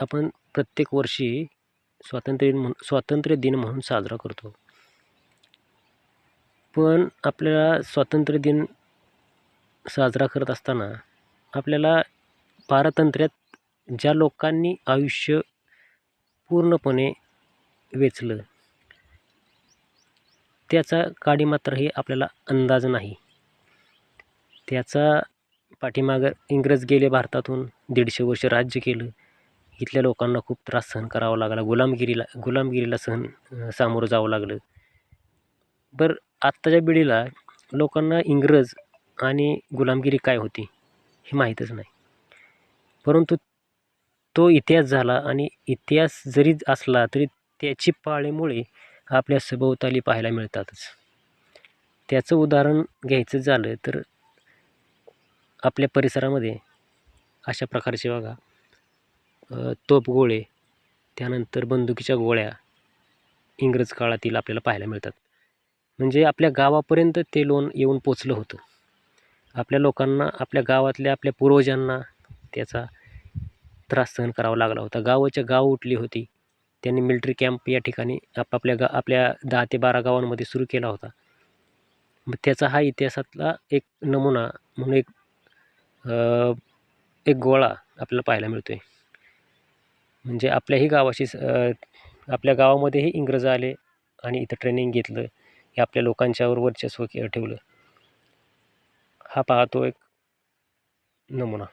आपण प्रत्येक वर्षी स्वातंत्र्य दिन म्हणून स्वातंत्र्य दिन म्हणून साजरा करतो. पण आपल्याला स्वातंत्र्य दिन साजरा करत असताना आपल्याला पारतंत्र्यात ज्या लोकांनी आयुष्य पूर्णपणे वेचलं त्याचा काडीमात्रही आपल्याला अंदाज नाही. त्याचा पाठीमागं इंग्रज गेले भारतातून दीडशे वर्ष राज्य केलं. इथल्या लोकांना खूप त्रास सहन करावा लागला. गुलामगिरीला गुलामगिरीला सहन सामोरं जावं लागलं. बरं आत्ताच्या पिढीला लोकांना इंग्रज आणि गुलामगिरी काय होती हे माहीतच नाही. परंतु तो इतिहास झाला आणि इतिहास जरी असला तरी त्याची पाळेमुळे आपल्या सभोवताली पाहायला मिळतातच. त्याचं उदाहरण घ्यायचं झालं तर आपल्या परिसरामध्ये अशा प्रकारचे बघा. तोफगोळे त्यानंतर बंदुकीच्या गोळ्या इंग्रज काळातील आपल्याला पाहायला मिळतात. म्हणजे आपल्या गावापर्यंत ते लोन येऊन पोचलं होतं. आपल्या लोकांना आपल्या गावातल्या आपल्या पूर्वजांना त्याचा त्रास सहन करावा लागला होता. गावाच्या गाव उठली होती. त्यांनी मिलिटरी कॅम्प या ठिकाणी आपापल्या गा आपल्या दहा ते बारा गावांमध्ये सुरू केला होता. मग त्याचा हा इतिहासातला एक नमुना म्हणून एक एक गोळा आपल्याला पाहायला मिळतो आहे म्हणजे आपल्याही गावाशी आपल्या गावामध्येही इंग्रज आले आणि इथं ट्रेनिंग घेतलं हे आपल्या लोकांच्यावर वर्चस्व के ठेवलं. हा पाहतो एक नमुना.